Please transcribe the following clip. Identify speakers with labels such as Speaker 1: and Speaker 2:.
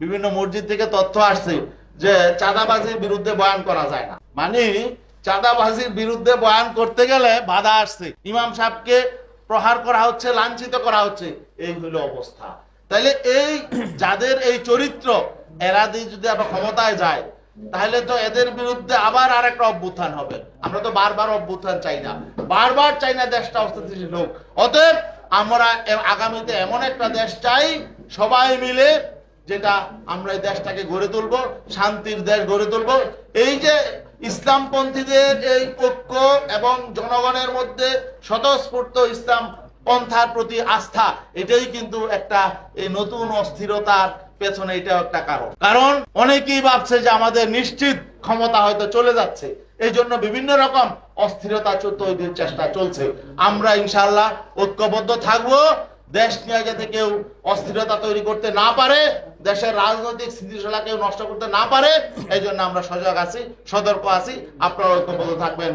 Speaker 1: বিভিন্ন মসজিদ থেকে তথ্য আসছে যে চাঁদাবাজির বিরুদ্ধে বয়ান করা যায় না। মানে চাঁদাবাজির বিরুদ্ধে বয়ান করতে গেলে বাধা আসছে। ইমাম সাহেবকে প্রহার করা হচ্ছে, লাঞ্ছিত করা হচ্ছে। এই হলো অবস্থা। তাহলে এই যাদের এই চরিত্র, এরা দিয়ে যদি আবার ক্ষমতায় যায়, তাহলে তো এদের বিরুদ্ধে আবার আর একটা অভ্যুত্থান হবে। আমরা তো বারবার অভ্যুত্থান চাই না। বারবার চাই না দেশটা অস্থিতিশীল হোক। অতএব আমরা আগামীতে এমন একটা দেশ চাই, সবাই মিলে যেটা আমরা এই দেশটাকে গড়ে তুলবো, শান্তির দেশ গড়ে তুলবো। এই যে ইসলামপন্থীদের এই ঐক্য এবং জনগণের মধ্যে স্বতঃস্ফূর্ত ইসলাম পন্থার প্রতি আস্থা, এটাই কিন্তু একটা এই নতুন অস্থিরতার পেছনে এটা একটা কারণ। কারণ অনেকেই ভাবছে যে আমাদের নিশ্চিত ক্ষমতা হয়তো চলে যাচ্ছে। এই জন্য বিভিন্ন রকম অস্থিরতা তৈরির চেষ্টা চলছে। আমরা ইনশাল্লাহ ঐক্যবদ্ধ থাকব। দেশ নিয়ে যাতে কেউ অস্থিরতা তৈরি করতে না পারে, দেশের রাজনৈতিক স্থিতিশীলা কেউ নষ্ট করতে না পারে, এই জন্য আমরা সজাগ আছি, সতর্ক আছি। আপনারা ঐক্যবদ্ধ থাকবেন।